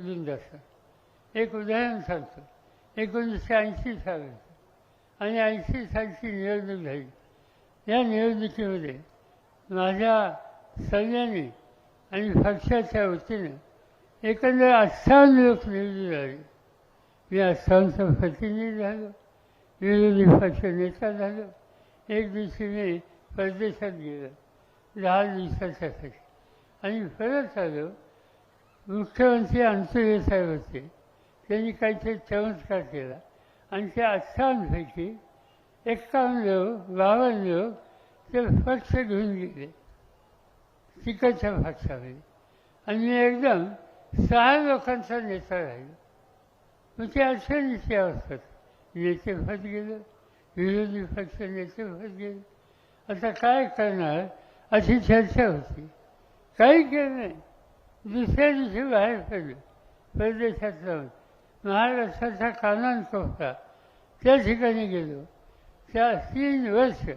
एक उदाहरण सांगतो एकोणीसशे ऐंशी सालाचं आणि ऐंशी सालची निवडणूक झाली. या निवडणुकीमध्ये माझ्या सल्ल्याने आणि पक्षाच्या वतीनं एकंदर अठ्ठावन्न लोक निवडून आले. मी अठ्ठावन्नचा प्रतिनिधी झालो विरोधी पक्ष नेता झालो एक दिवशी मी परदेशात गेलो दहा दिवसाच्यासाठी आणि परत आलो मुख्यमंत्री अंतुरे साहेब होते त्यांनी काहीतरी चमत्कार केला. आणि त्या अठ्ठावन्नपैकी एक्कावन्न लोक बावन्न लोक ते फक्त घेऊन गेले. तिकडच्या भाषामध्ये आणि मी एकदम सहा लोकांचा नेता राहिलो. मग ते अक्षर असतात. नेते व्हत गेलं विरोधी पक्ष व्हत गेले. आता काय करणार अशी चर्चा होती. काही केलं नाही. दुसऱ्या दिवशी बाहेर पडले परदेशात जाऊन महाराष्ट्राचा कानान होता त्या ठिकाणी गेलो. त्या तीन वर्ष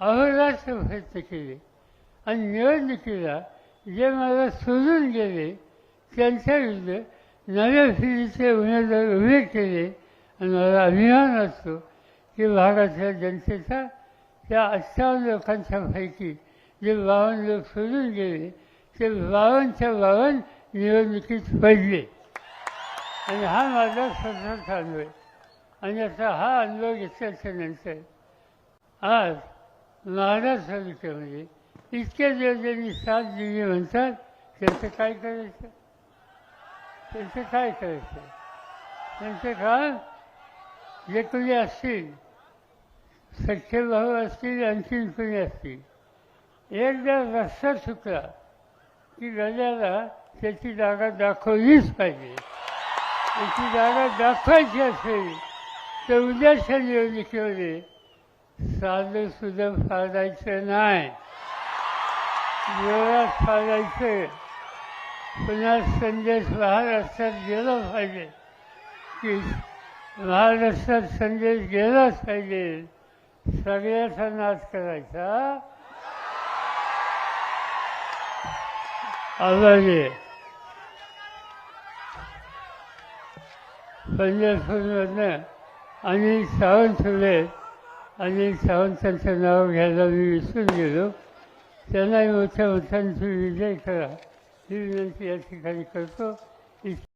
अहोरात्र प्रयत्न केले. आणि निवडणुकीला जे मला सोडून गेले त्यांच्या विरुद्ध नव्या फिरीचे उमेदवार उभे केले. आणि मला अभिमान असतो की भागातल्या जनतेचा त्या अठ्ठावन्न लोकांच्या पैकी जे बावन्न लोक सोडून गेले ते बावनच्या बावन्न निवडणुकीत पडले. आणि हा माझा स्वतःचा अनुभव आहे. आणि आता हा अनुभव घेतल्याच्या नंतर आज महाराष्ट्र तालुक्यामध्ये म्हणजे इतक्या दिवस ज्यांनी साथ दिली म्हणतात त्यांचं काय करायचं? त्यांचं काय करायचं? त्यांचं काम जे कोणी असतील सख्खे भाऊ असतील आणखीन कोणी असतील? एकदा रस्ता चुकला की राजाला त्याची जागा दाखवलीच पाहिजे. त्याची जागा दाखवायची असेल तर उद्याच्या निवडणुकीमध्ये साधं सुद्धा फाडायचं नाही. जोरात फाडायचं. पुन्हा संदेश महाराष्ट्रात गेला पाहिजे. की महाराष्ट्रात संदेश गेलाच पाहिजे. सगळ्याचा नाश करायचा. आवाजे पंजाबमधनं अनिल सावंत होते. अनिल सावंतांचं नाव घ्यायला मी विसरून गेलो. त्यांनाही मोठ्या मोठ्यांची विजय करा. ही विनंती या ठिकाणी करतो.